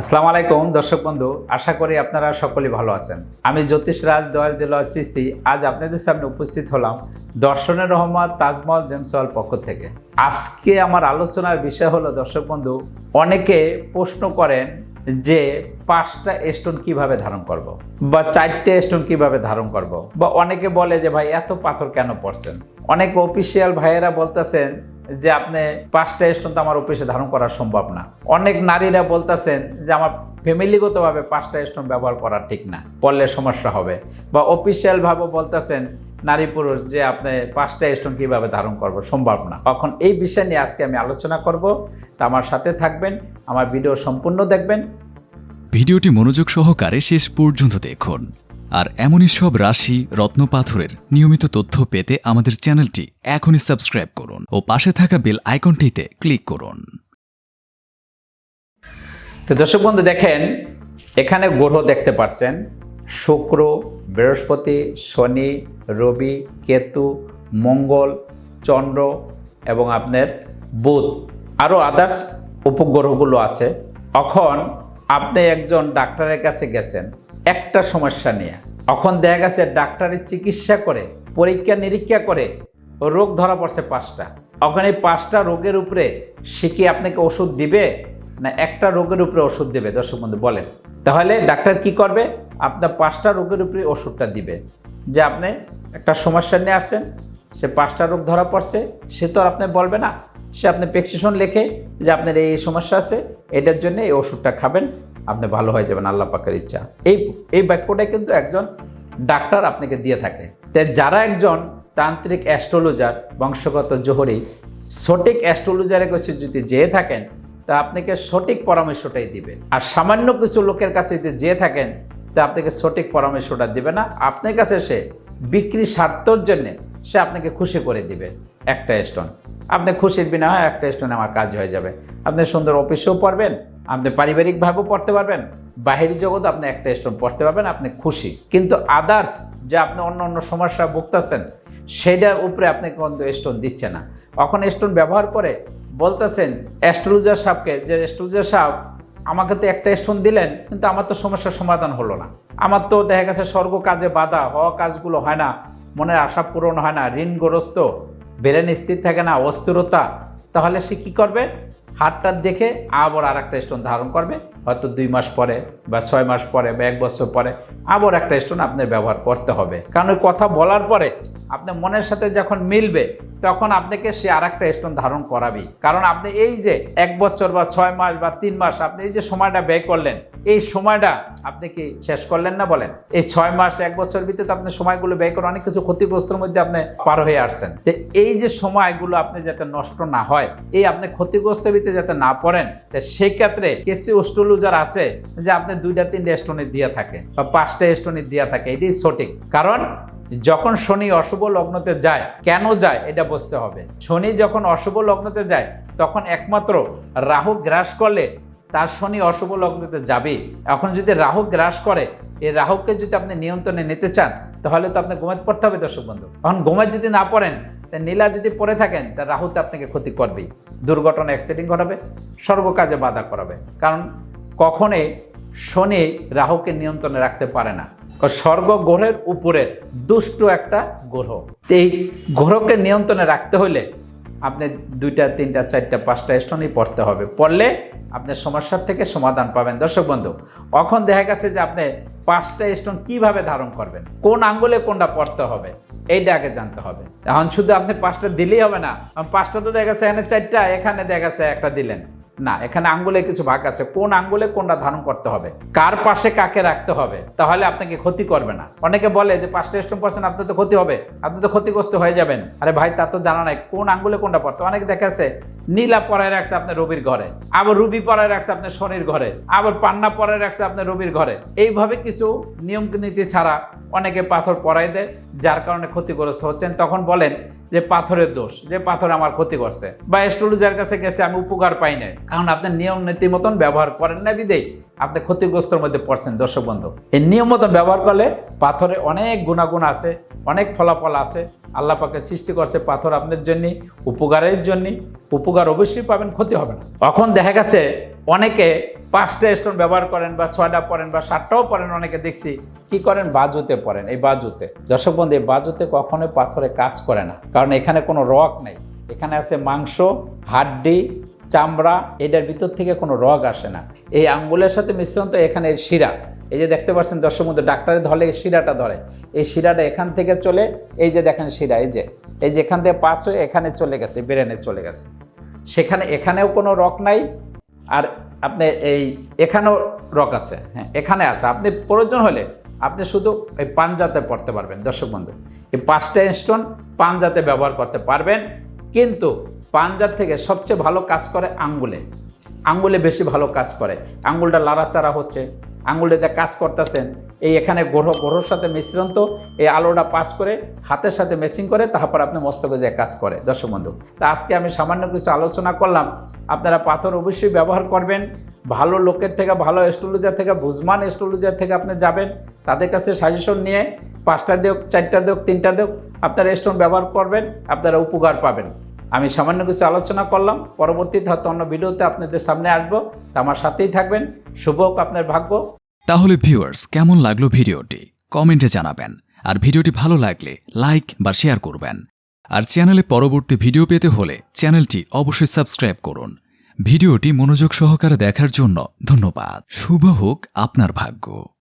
আসসালামু আলাইকুম, দর্শক বন্ধু আশা করি আপনারা সকলে ভালো আছেন আমি জ্যোতিষ রাজ, দয়াল দিল চিস্তি আজ আপনাদের সামনে উপস্থিত হলাম দর্শনের রহমান তাজমহল জেমস হল পক্ষ থেকে আজকে আমার আলোচনার বিষয় হলো, দর্শক বন্ধু, অনেকে প্রশ্ন করেন যে পাঁচটা স্টোন কীভাবে ধারণ করব। বা চারটে স্টোন কীভাবে ধারণ করব। বা অনেকে বলে যে, ভাই, এত পাথর কেন পড়ছেন অনেক অফিসিয়াল ভাইয়েরা বলতেছেন যে আপনি পাঁচটা স্টোন তো আমার অফিসে ধারণ করা সম্ভব না। অনেক নারীরা বলতেছেন যে আমার ফ্যামিলিগতভাবে পাঁচটা স্টোন ব্যবহার করা ঠিক না, পড়লে সমস্যা হবে। বা অফিসিয়ালভাবে বলতেছেন নারী পুরুষ যে আপনি পাঁচটা স্টোন কীভাবে ধারণ করব, সম্ভব না। তখন এই বিষয় নিয়ে আজকে আমি আলোচনা করব। তা আমার সাথে থাকবেন, আমার ভিডিও সম্পূর্ণ দেখবেন। ভিডিওটি মনোযোগ সহকারে শেষ পর্যন্ত দেখুন। আর এমনই সব রাশি রত্নপাথরের নিয়মিত তথ্য পেতে আমাদের চ্যানেলটি এখনই সাবস্ক্রাইব করুন ও পাশে থাকা বেল আইকনটিতে ক্লিক করুন। তো দর্শক বন্ধু, দেখেন, এখানে গ্রহ দেখতে পাচ্ছেন শুক্র, বৃহস্পতি, শনি, রবি, কেতু, মঙ্গল, চন্দ্র এবং আপনার বুধ। আরও আদার্স উপগ্রহগুলো আছে। এখন আপনি একজন ডাক্তারের কাছে গেছেন। একটা সমস্যা নিয়ে। এখন দেখা গেছে ডাক্তারের চিকিৎসা করে, পরীক্ষা নিরীক্ষা করে রোগ ধরা পড়ছে পাঁচটা। ওখানে পাঁচটা রোগের উপরে সে কি আপনাকে ওষুধ দিবে? না একটা রোগের উপরে ওষুধ দেবে? দর্শক বন্ধু, বলেন। তাহলে ডাক্তার কি করবে? আপনার পাঁচটা রোগের উপরে ওষুধটা দিবে। যে আপনি একটা সমস্যা নিয়ে আসছেন, সে পাঁচটা রোগ ধরা পড়ছে, সে তো আর আপনি বলবে না। সে আপনি প্রেসক্রিপশন লেখে যে আপনার এই সমস্যা আছে, এটার জন্য এই ওষুধটা খাবেন। আপনি ভালো হয়ে যাবেন, আল্লাহ পাকের ইচ্ছা। এই এই বাক্যটাই কিন্তু একজন ডাক্তার আপনাকে দিয়ে থাকে। তাই যারা একজন তান্ত্রিক অ্যাস্ট্রোলজার, বংশগত জোহরি, সঠিক অ্যাস্ট্রোলজারের কাছে যদি যেয়ে থাকেন, তা আপনাকে সঠিক পরামর্শটাই দিবে। আর সামান্য কিছু লোকের কাছে যদি যেয়ে থাকেন, তা আপনাকে সঠিক পরামর্শটা দিবে না। আপনার কাছে সে বিক্রি স্বার্থর জন্যে সে আপনাকে খুশি করে দিবে একটা স্টোন আপনি খুশির বিনা হয় একটা স্টোনে আমার কাজ হয়ে যাবে। আপনি সুন্দর অফিসেও পড়বেন আপনি পারিবারিকভাবেও পড়তে পারবেন, বাহিরি জগৎ আপনি একটা স্টোন পড়তে পারবেন, আপনি খুশি। কিন্তু আদার্স যে আপনি অন্য অন্য সমস্যা ভুগতেছেন, সেটার উপরে আপনি কিন্তু স্টোন দিচ্ছে না। এখন স্টোন ব্যবহার করে? বলতেছেন অ্যাস্ট্রোলজার সাহেবকে যে অ্যাস্ট্রোলজার সাহেব, আমাকে তো একটা স্টোন দিলেন, কিন্তু আমার তো সমস্যার সমাধান হলো না। আমার তো দেখা গেছে স্বর্গ কাজে বাধা, হওয়া কাজগুলো হয় না, মনের আশা পূরণ হয় না, ঋণগ্রস্ত, বেলেন স্থির থাকে না, অস্থিরতা। তাহলে সে কী করবে? হাতটা দেখে আবার আর একটা স্টোন ধারণ করবে। হয়তো দুই মাস পরে বা ছয় মাস পরে বা এক বছর পরে আবার একটা স্টোন আপনার ব্যবহার করতে হবে। কারণ ওই কথা বলার পরে আপনার মনের সাথে যখন মিলবে, তখন আপনাকে সে আর একটা স্টোন ধারণ করাবেই কারণ আপনি এই যে এক বছর বা ছয় মাস বা তিন মাস আপনি এই যে সময়টা ব্যয় করলেন, এই সময়টা আপনি কি শেষ করলেন না বলেন? এই ছয় মাস, এক বছর ভিতরে আপনি সময়গুলো ব্যয় করে অনেক কিছু ক্ষতিগ্রস্তর মধ্যে আপনি পার হয়ে আসছেন। তো এই যে সময়গুলো আপনি যাতে নষ্ট না হয়, এই আপনি ক্ষতিগ্রস্তের ভিতরে যাতে না পড়েন, তো সেই ক্ষেত্রে কিছু আছে যে আপনি দুইটা, তিনটা স্টোনে দিয়ে থাকে বা পাঁচটা স্টোনে দিয়ে থাকে, এটাই সঠিক। কারণ যখন শনি অশুভ লগ্নতে যায়, কেন যায়, এটা বুঝতে হবে। শনি যখন অশুভ লগ্নতে যায়, তখন একমাত্র রাহু গ্রাস করলে তার শনি অশুভ লগ্নতে যাবে। এখন যদি রাহু গ্রাস করে, এই রাহুকে যদি আপনি নিয়ন্ত্রণে নিতে চান, তাহলে তো আপনি ঘুমাতে পড়তে হবে, দর্শক বন্ধু। এখন ঘুমায় যদি না পড়েন, তা নীলা যদি পড়ে থাকেন, তা রাহু তো আপনাকে ক্ষতি করবেই। দুর্ঘটনা অ্যাক্সিডেন্ট ঘটাবে, সর্বকাজে বাধা করাবে। কারণ কখনোই শনি রাহুকে নিয়ন্ত্রণে রাখতে পারে না। স্বর্গ গ্রহের উপরে দুষ্ট একটা গ্রহ। এই গ্রহকে নিয়ন্ত্রণে রাখতে হলে আপনি দুইটা, তিনটা, চারটা, পাঁচটা স্টোনই পড়তে হবে। পড়লে আপনার সমস্যার থেকে সমাধান পাবেন। দর্শক বন্ধু এখন দেখা গেছে যে আপনি পাঁচটা স্টোন কীভাবে ধারণ করবেন? কোন আঙ্গুলে কোনটা পড়তে হবে? এইটা আগে জানতে হবে। এখন শুধু আপনি পাঁচটা দিলেই হবে না। পাঁচটা তো দেখা গেছে, এখানে চারটা, এখানে দেখা গেছে একটা দিলেন। না, এখানে আঙ্গুলে কিছু ভাগ আছে। কোন আঙ্গুলে কোনটা ধারণ করতে হবে? কার পাশে কাকে রাখতে হবে? তাহলে আপনাকে ক্ষতি করবে না। অনেকে বলে যে পাঁচটা স্টোন পার্সেন্ট, আপনার তো ক্ষতি হবে। আপনি তো ক্ষতিগ্রস্ত হয়ে যাবেন। আরে ভাই, তা তো জানা নাই। কোন আঙ্গুলে কোনটা পড়তে অনেকে দেখা আছে নীলা পরায় রাখছে আপনার রবির ঘরে, আবার রুবি পরায় রাখছে আপনার শনির ঘরে, আবার পান্না পরায় রাখছে আপনার রবির ঘরে। এইভাবে কিছু নিয়ম নীতি ছাড়া অনেকে পাথর পরাই দেয়, যার কারণে ক্ষতিগ্রস্ত হচ্ছেন। তখন বলেন যে পাথরের দোষ, যে পাথর আমার ক্ষতি করছে। বা অ্যাস্ট্রোলজার কাছে গেছে, আমি উপকার পাই নাই। কারণ আপনি নিয়ম নীতি মতন ব্যবহার করেন না বিদেই আপনি ক্ষতিগ্রস্তর মধ্যে পড়ছেন, দর্শক বন্ধু। এই নিয়ম মতন ব্যবহার করলে পাথরে অনেক গুণাগুণ আছে অনেক ফলাফল আছে। আল্লাহ পাকে সৃষ্টি করছে পাথর আপনার জন্যে, উপকারের জন্যে। উপকার অবশ্যই পাবেন, ক্ষতি হবে না। এখন দেখা গেছে, অনেকে পাঁচটা স্টোন ব্যবহার করেন বা ছয়টা পরেন বা সাতটাও পরেন অনেকে দেখছি কি করেন? বাজুতে পরেন এই বাজুতে। দর্শক বন্ধু, এই বাজুতে কখনোই পাথরে কাজ করে না। কারণ এখানে কোনো রক নেই। এখানে আছে মাংস, হাড্ডি, চামড়া, এটার ভিতর থেকে কোনো রগ আসে না। এই আঙ্গুলের সাথে মিশ্রণ তো এখানে শিরা। এই যে দেখতে পাচ্ছেন দর্শক বন্ধু, ডাক্তারে ধরলে এই শিরাটা ধরে। এই শিরাটা এখান থেকে চলে, এই যে দেখেন শিরা, এই যে এই যে এখান থেকে পাস হয়ে এখানে চলে গেছে, ব্রেনে চলে গেছে। সেখানে, এখানেও কোনো রক নাই, আর আপনি এই এখানেও রক আছে হ্যাঁ এখানে আছে। আপনি প্রয়োজন হলে আপনি শুধু এই পাঞ্জাতে পড়তে পারবেন, দর্শক বন্ধু। এই পাঁচটা স্টোন পাঞ্জাতে ব্যবহার করতে পারবেন, কিন্তু পাঞ্জার থেকে সবচেয়ে ভালো কাজ করে আঙ্গুলে। আঙ্গুলে বেশি ভালো কাজ করে। আঙ্গুলটা লাড়াচাড়া হচ্ছে আঙ্গুলটাতে কাজ করতেছেন। এই এখানে গ্রহ গ্রহর সাথে মিশ্রণ তো, এই আলোটা পাস করে হাতের সাথে ম্যাচিং করে তারপর আপনি মস্তকে যে কাজ করে। দর্শক বন্ধু, তা আজকে আমি সামান্য কিছু আলোচনা করলাম। আপনারা পাথর অবশ্যই ব্যবহার করবেন। ভালো লোকের থেকে, ভালো অ্যাস্ট্রোলজার থেকে, বুঝমান অ্যাস্ট্রোলজার থেকে আপনি যাবেন। তাদের কাছে সাজেশন নিয়ে পাঁচটা দেওক চারটা দেওক তিনটা দেওক আপনারা স্টোন ব্যবহার করবেন, আপনারা উপকার পাবেন। আমি সামান্য কিছু আলোচনা করলাম। পরবর্তীতে হয়তো অন্য ভিডিওতে আপনাদের সামনে আসব। তা আমার সাথেই থাকবেন। শুভ হোক আপনার ভাগ্য। তাহলে ভিউয়ার্স, কেমন লাগল ভিডিওটি? কমেন্টে জানাবেন। আর ভিডিওটি ভালো লাগলে লাইক বা শেয়ার করবেন। আর চ্যানেলে পরবর্তী ভিডিও পেতে হলে চ্যানেলটি অবশ্যই সাবস্ক্রাইব করুন। ভিডিওটি মনোযোগ সহকারে দেখার জন্য ধন্যবাদ। শুভ হোক আপনার ভাগ্য।